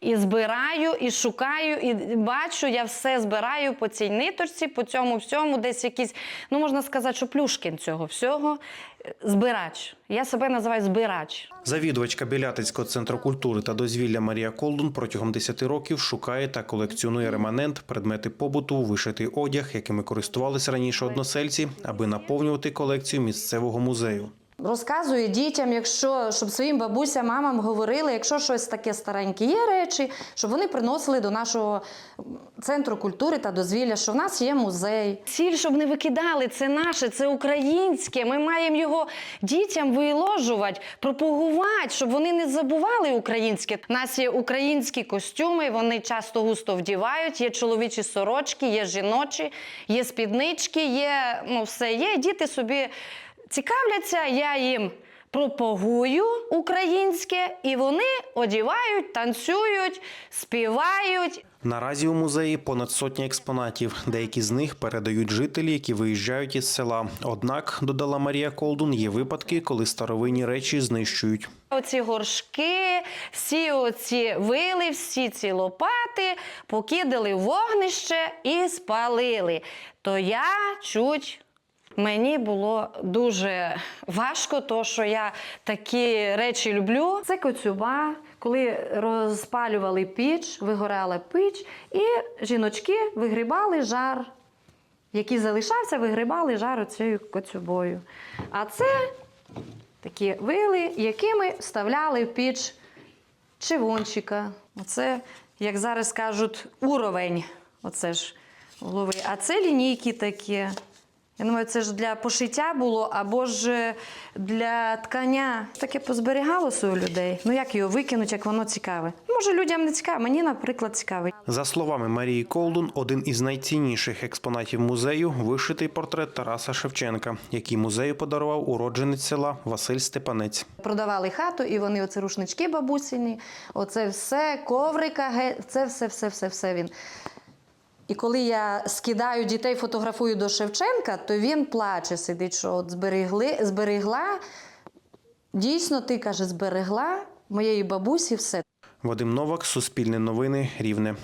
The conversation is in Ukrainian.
І збираю, і шукаю, і бачу, я все збираю по цій ниточці, по цьому всьому, десь якісь, ну можна сказати, що плюшкін цього всього. Збирач. Я себе називаю збирач. Завідувачка Білятицького центру культури та дозвілля Марія Колдун протягом 10 років шукає та колекціонує реманент, предмети побуту, вишитий одяг, якими користувалися раніше односельці, аби наповнювати колекцію місцевого музею. Розказую дітям, якщо щоб своїм бабусям, мамам говорили, якщо щось таке стареньке є речі, щоб вони приносили до нашого центру культури та дозвілля, що в нас є музей. Сіль, щоб не викидали, це наше, це українське. Ми маємо його дітям виложувати, пропагувати, щоб вони не забували українське. У нас є українські костюми, вони часто густо вдівають. Є чоловічі сорочки, є жіночі, є спіднички, є ну все є. Діти собі цікавляться, я їм пропагую українське, і вони одівають, танцюють, співають. Наразі у музеї понад сотня експонатів. Деякі з них передають жителі, які виїжджають із села. Однак, додала Марія Колдун, є випадки, коли старовинні речі знищують. Оці горшки, всі оці вили, всі ці лопати покидали в вогнище і спалили. То я чуть. Мені було дуже важко, то що я такі речі люблю. Це коцюба, коли розпалювали піч, вигорала піч, і жіночки вигрібали жар, який залишався, вигрібали жар оцією коцюбою. А це такі вили, якими вставляли в піч чивунчика. Оце, як зараз кажуть, уровень. Оце ж голови. А це лінійки такі. Я думаю, це ж для пошиття було або ж для ткання. Таке позберігалося у людей. Ну як його викинуть, як воно цікаве? Може, людям не цікаве, мені, наприклад, цікаве. За словами Марії Колдун, один із найцінніших експонатів музею вишитий портрет Тараса Шевченка, який музею подарував уродженець села Василь Степанець. Продавали хату, і вони оце рушнички бабусіні, оце все, коврика, це все, все, все, все він. І коли я скидаю дітей, фотографую до Шевченка, то він плаче, сидить, що от зберегли, зберегла. Дійсно, ти каже, зберегла моєї бабусі все. Вадим Новак, Суспільне новини, Рівне.